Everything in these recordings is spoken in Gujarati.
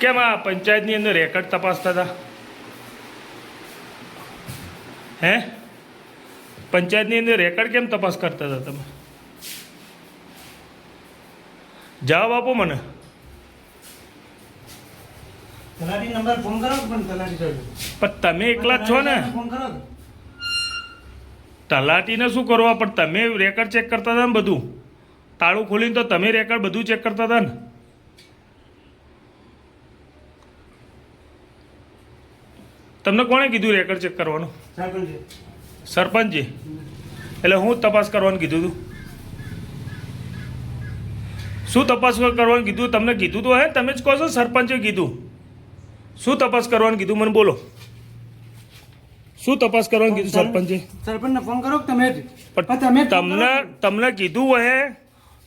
કેમ આ પંચાયતની અંદર રેકર્ડ તપાસતા હતા? હે? પંચાયતની અંદર રેકર્ડ કેમ તપાસ કરતા હતા તમે? જવાબ આપો મને. પણ તમે એકલા જ છો ને. તલાટીને શું કરવા? પણ તમે રેકર્ડ ચેક કરતા હતા ને બધું. તાળું ખોલીને તો તમે રેકર્ડ બધું ચેક કરતા હતા ને. તમને કોણે કીધું રેકર્ડ ચેક કરવાનું? સરપંચ. એટલે હું તપાસ કરવાનું કીધું હતું શું તપાસ કરવાનું કીધું? તમને કીધું તો હે તમે જ કહો છો સરપંચે કીધું. શું તપાસ કરવાનું કીધું? મને બોલો. શું તપાસ કરવાનું કીધું સરપંચે? સરપંચને ફોન કરો તમે તમે તમને તમને કીધું હે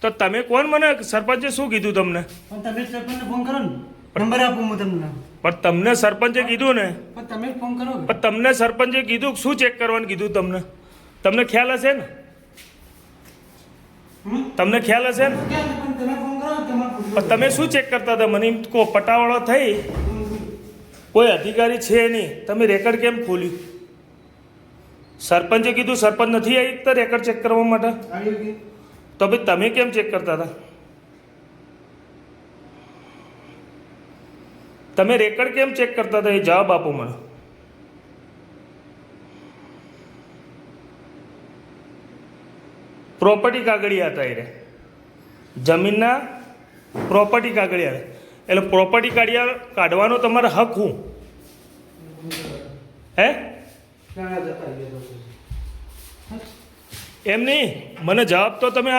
તો તમે કોણ મને સરપંચે શું કીધું તમને? તમે સરપંચને ફોન કરો ને. નંબર આપું હું તમને. પણ તમને સરપંચે કીધું ને? પણ તમે ફોન કરો પણ તમને સરપંચે કીધું શું ચેક કરવાનું કીધું તમને? તમને ખ્યાલ હશે ને? તમને ખ્યાલ હશે ને? પણ તમે શું ચેક કરતા હતા? મને એમ કહો પટાવાળો થઈ. કોઈ અધિકારી છે નહીં. તમે રેકર્ડ કેમ ખોલ્યું? સરપંચે કીધું સરપંચ નથી આવી તો રેકર્ડ ચેક કરવા માટે? તો ભાઈ તમે કેમ ચેક કરતા હતા? તમે રેકર્ડ કેમ ચેક કરતા હતા? એ જવાબ આપો મને. પ્રોપર્ટી કાગળિયા હતા એ જમીનના પ્રોપર્ટી કાગળિયા એટલે પ્રોપર્ટી કાઢ્યા કાઢવાનો તમારો હક હું? હે? એમ નહીં. મને જવાબ તો તમે